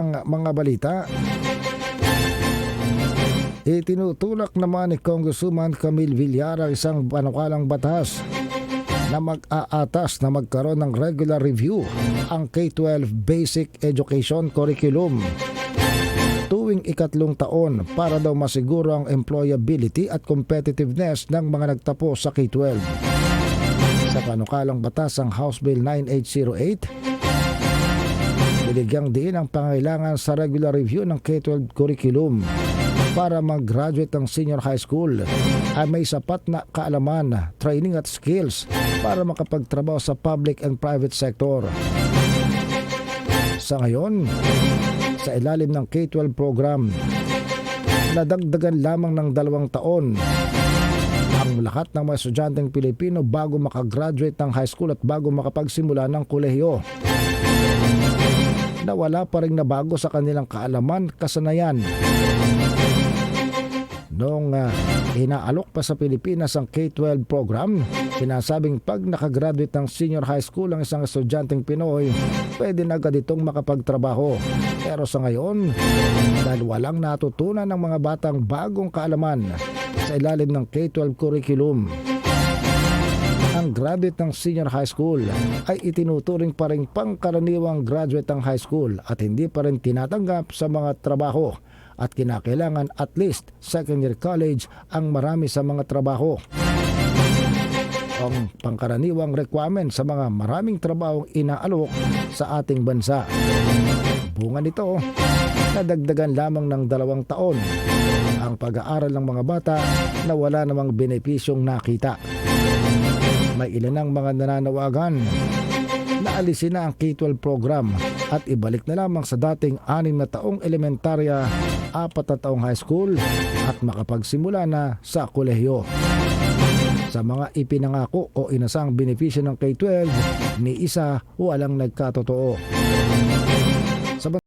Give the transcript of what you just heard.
ang mga balita. Itinutulak naman ni Congresswoman Camille Villar ang isang panukalang batas na mag-aatas na magkaroon ng regular review ang K-12 Basic Education Curriculum tuwing ikatlong taon para daw masiguro ang employability at competitiveness ng mga nagtapos sa K-12. Sa panukalang batas ang House Bill 9808, binigyang diin ang pangailangan sa regular review ng K-12 curriculum para mag-graduate ng senior high school ay may sapat na kaalaman, training at skills para makapagtrabaho sa public and private sector. Sa ngayon, sa ilalim ng K-12 program, nadagdagan lamang ng dalawang taon ang lahat ng mga estudyanteng Pilipino bago makagraduate ng high school at bago makapagsimula ng kolehiyo. Na wala pa rin nabago sa kanilang kaalaman, kasanayan. Noong uh, inaalok pa sa Pilipinas ang K-12 program, sinasabing pag nakagraduate ng senior high school ang isang estudyanteng Pinoy, pwede na agad itong makapagtrabaho. Pero sa ngayon, dahil walang natutunan ng mga batang bagong kaalaman sa ilalim ng K-12 curriculum, ang graduate ng senior high school ay itinuturing pa rin pangkaraniwang graduate ng high school at hindi pa rin tinatanggap sa mga trabaho at kinakailangan at least second year college ang marami sa mga trabaho. Ang pangkaraniwang requirement sa mga maraming trabahong inaalok sa ating bansa. Bunga nito, nadagdagan lamang ng dalawang taon ang pag-aaral ng mga bata na wala namang benepisyong nakita. May ilan ng mga nananawagan na alisin na ang K-12 program at ibalik na lamang sa dating anim na taong elementarya, apat na taong high school at makapagsimula na sa kolehiyo. Sa mga ipinangako o inasang benepisyo ng K-12, ni isa walang nagkatotoo.